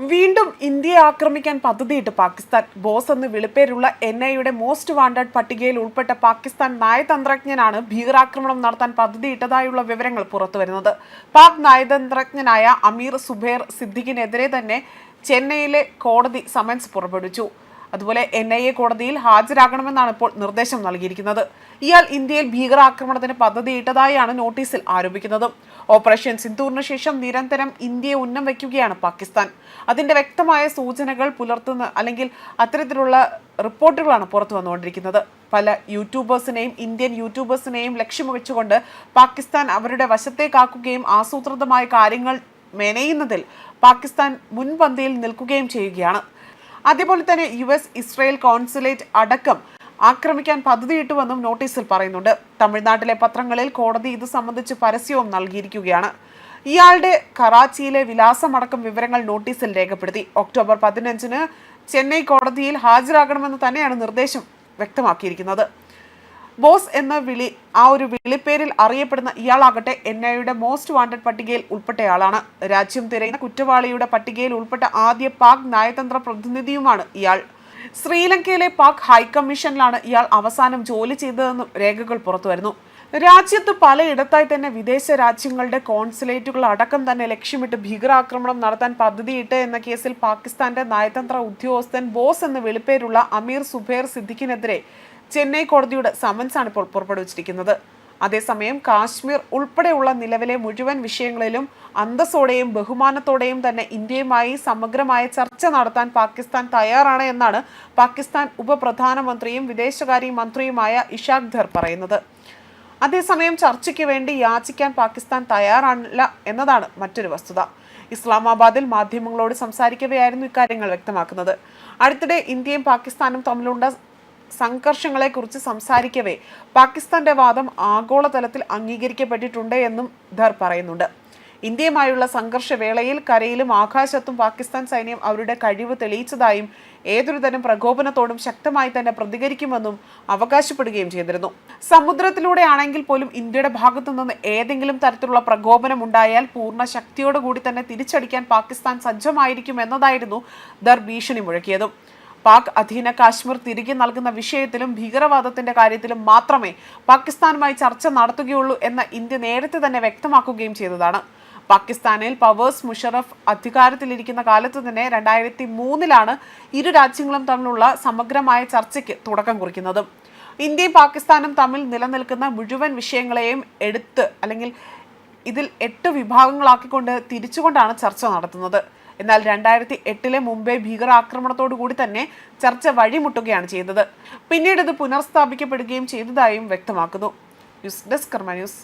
വീണ്ടും ഇന്ത്യയെ ആക്രമിക്കാൻ പദ്ധതിയിട്ട് പാകിസ്ഥാൻ. ബോസ് എന്ന് വിളിപ്പേരുള്ള എൻ ഐയുടെ മോസ്റ്റ് വാണ്ടഡ് പട്ടികയിൽ ഉൾപ്പെട്ട പാകിസ്ഥാൻ നയതന്ത്രജ്ഞനാണ് ഭീകരാക്രമണം നടത്താൻ പദ്ധതിയിട്ടതായുള്ള വിവരങ്ങൾ പുറത്തുവരുന്നത്. പാക് നയതന്ത്രജ്ഞനായ അമീർ സുബേർ സിദ്ദിഖിനെതിരെ തന്നെ ചെന്നൈയിലെ കോടതി സമൻസ് പുറപ്പെടുവിച്ചു. അതുപോലെ എൻ ഐ എ കോടതിയിൽ ഹാജരാകണമെന്നാണ് ഇപ്പോൾ നിർദ്ദേശം നൽകിയിരിക്കുന്നത്. ഇയാൾ ഇന്ത്യയിൽ ഭീകരാക്രമണത്തിന് പദ്ധതിയിട്ടതായാണ് നോട്ടീസിൽ ആരോപിക്കുന്നത്. ഓപ്പറേഷൻ സിന്ദൂറിന് ശേഷം നിരന്തരം ഇന്ത്യയെ ഉന്നം വയ്ക്കുകയാണ് പാകിസ്ഥാൻ. അതിന്റെ വ്യക്തമായ സൂചനകൾ പുലർത്തുന്ന അല്ലെങ്കിൽ അത്തരത്തിലുള്ള റിപ്പോർട്ടുകളാണ് പുറത്തു വന്നുകൊണ്ടിരിക്കുന്നത്. പല യൂട്യൂബേഴ്സിനെയും ഇന്ത്യൻ യൂട്യൂബേഴ്സിനെയും ലക്ഷ്യം വെച്ചുകൊണ്ട് പാകിസ്ഥാൻ അവരുടെ വശത്തേക്കാക്കുകയും ആസൂത്രിതമായ കാര്യങ്ങൾ മെനയുന്നതിൽ പാകിസ്ഥാൻ മുൻപന്തിയിൽ നിൽക്കുകയും ചെയ്യുകയാണ്. അതേപോലെ തന്നെ യു എസ് ഇസ്രയേൽ കോൺസുലേറ്റ് അടക്കം ആക്രമിക്കാൻ പദ്ധതിയിട്ടുവെന്നും നോട്ടീസിൽ പറയുന്നുണ്ട്. തമിഴ്നാട്ടിലെ പത്രങ്ങളിൽ കോടതി ഇത് സംബന്ധിച്ച് പരസ്യവും നൽകിയിരിക്കുകയാണ്. ഇയാളുടെ കറാച്ചിയിലെ വിലാസമടക്കം വിവരങ്ങൾ നോട്ടീസിൽ രേഖപ്പെടുത്തി. ഒക്ടോബർ പതിനഞ്ചിന് ചെന്നൈ കോടതിയിൽ ഹാജരാകണമെന്ന് തന്നെയാണ് നിർദ്ദേശം വ്യക്തമാക്കിയിരിക്കുന്നത്. ബോസ് എന്ന വിളി ആ ഒരു വിളിപ്പേരിൽ അറിയപ്പെടുന്ന ഇയാളാകട്ടെ എൻ ഐയുടെ മോസ്റ്റ് വാണ്ടഡ് പട്ടികയിൽ ഉൾപ്പെട്ടയാളാണ്. രാജ്യം തിരയുന്ന കുറ്റവാളിയുടെ പട്ടികയിൽ ഉൾപ്പെട്ട ആദ്യ പാക് നയതന്ത്ര പ്രതിനിധിയുമാണ് ഇയാൾ. ശ്രീലങ്കയിലെ പാക് ഹൈക്കമ്മീഷനിലാണ് ഇയാൾ അവസാനം ജോലി ചെയ്തതെന്നും രേഖകൾ പുറത്തുവരുന്നു. രാജ്യത്ത് പലയിടത്തായി തന്നെ വിദേശ രാജ്യങ്ങളുടെ കോൺസുലേറ്റുകൾ അടക്കം തന്നെ ലക്ഷ്യമിട്ട് ഭീകരാക്രമണം നടത്താൻ പദ്ധതിയിട്ട് എന്ന കേസിൽ പാകിസ്ഥാന്റെ നയതന്ത്ര ഉദ്യോഗസ്ഥൻ ബോസ് എന്ന വെളിപ്പേരുള്ള അമീർ സുബേർ സിദ്ദിഖിനെതിരെ ചെന്നൈ കോടതിയുടെ സമൻസാണ് ഇപ്പോൾ പുറപ്പെടുവിച്ചിരിക്കുന്നത്. അതേസമയം കാശ്മീർ ഉൾപ്പെടെയുള്ള നിലവിലെ മുഴുവൻ വിഷയങ്ങളിലും അന്തസ്സോടെയും ബഹുമാനത്തോടെയും തന്നെ ഇന്ത്യയുമായി സമഗ്രമായ ചർച്ച നടത്താൻ പാകിസ്ഥാൻ തയ്യാറാണ് എന്നാണ് പാകിസ്ഥാൻ ഉപപ്രധാനമന്ത്രിയും വിദേശകാര്യ മന്ത്രിയുമായ ഇഷാഖ് ധർ പറയുന്നത്. അതേസമയം ചർച്ചയ്ക്ക് വേണ്ടി യാചിക്കാൻ പാകിസ്ഥാൻ തയ്യാറല്ല എന്നതാണ് മറ്റൊരു വസ്തുത. ഇസ്ലാമാബാദിൽ മാധ്യമങ്ങളോട് സംസാരിക്കവെയായിരുന്നു ഇക്കാര്യങ്ങൾ വ്യക്തമാക്കുന്നത്. അടുത്തിടെ ഇന്ത്യയും പാകിസ്ഥാനും തമ്മിലുണ്ട സംഘർഷങ്ങളെക്കുറിച്ച് സംസാരിക്കവേ പാകിസ്ഥാന്റെ വാദം ആഗോളതലത്തിൽ അംഗീകരിക്കപ്പെട്ടിട്ടുണ്ട് എന്നും ധർ പറയുന്നുണ്ട്. ഇന്ത്യയുമായുള്ള സംഘർഷവേളയിൽ കരയിലും ആകാശത്തും പാകിസ്ഥാൻ സൈന്യം അവരുടെ കഴിവ് തെളിയിച്ചതായും ഏതൊരു തരം പ്രകോപനത്തോടും ശക്തമായി തന്നെ പ്രതികരിക്കുമെന്നും അവകാശപ്പെടുകയും ചെയ്തിരുന്നു. സമുദ്രത്തിലൂടെയാണെങ്കിൽ പോലും ഇന്ത്യയുടെ ഭാഗത്തു നിന്ന് ഏതെങ്കിലും തരത്തിലുള്ള പ്രകോപനം ഉണ്ടായാൽ പൂർണ ശക്തിയോടുകൂടി തന്നെ തിരിച്ചടിക്കാൻ പാകിസ്ഥാൻ സജ്ജമായിരിക്കും എന്നതായിരുന്നു ദർ ഭീഷണി മുഴക്കിയതും. പാക് അധീന കാശ്മീർ തിരികെ നൽകുന്ന വിഷയത്തിലും ഭീകരവാദത്തിന്റെ കാര്യത്തിലും മാത്രമേ പാകിസ്ഥാനുമായി ചർച്ച നടത്തുകയുള്ളൂ എന്ന ഇന്ത്യ നേരത്തെ തന്നെ വ്യക്തമാക്കുകയും ചെയ്തതാണ്. പാകിസ്ഥാനിൽ പവേഴ്സ് മുഷറഫ് അധികാരത്തിലിരിക്കുന്ന കാലത്ത് തന്നെ രണ്ടായിരത്തി മൂന്നിലാണ് ഇരു രാജ്യങ്ങളും തമ്മിലുള്ള സമഗ്രമായ ചർച്ചയ്ക്ക് തുടക്കം കുറിക്കുന്നത്. ഇന്ത്യയും പാകിസ്ഥാനും തമ്മിൽ നിലനിൽക്കുന്ന മുഴുവൻ വിഷയങ്ങളെയും എടുത്ത് അല്ലെങ്കിൽ ഇതിൽ എട്ട് വിഭാഗങ്ങളാക്കിക്കൊണ്ട് തിരിച്ചുകൊണ്ടാണ് ചർച്ച നടത്തുന്നത്. എന്നാൽ രണ്ടായിരത്തി എട്ടിലെ മുംബൈ ഭീകരാക്രമണത്തോടു കൂടി തന്നെ ചർച്ച വഴിമുട്ടുകയാണ് ചെയ്തത്. പിന്നീട് ഇത് പുനർസ്ഥാപിക്കപ്പെടുകയും ചെയ്തതായും വ്യക്തമാക്കുന്നു. News desk Karma news.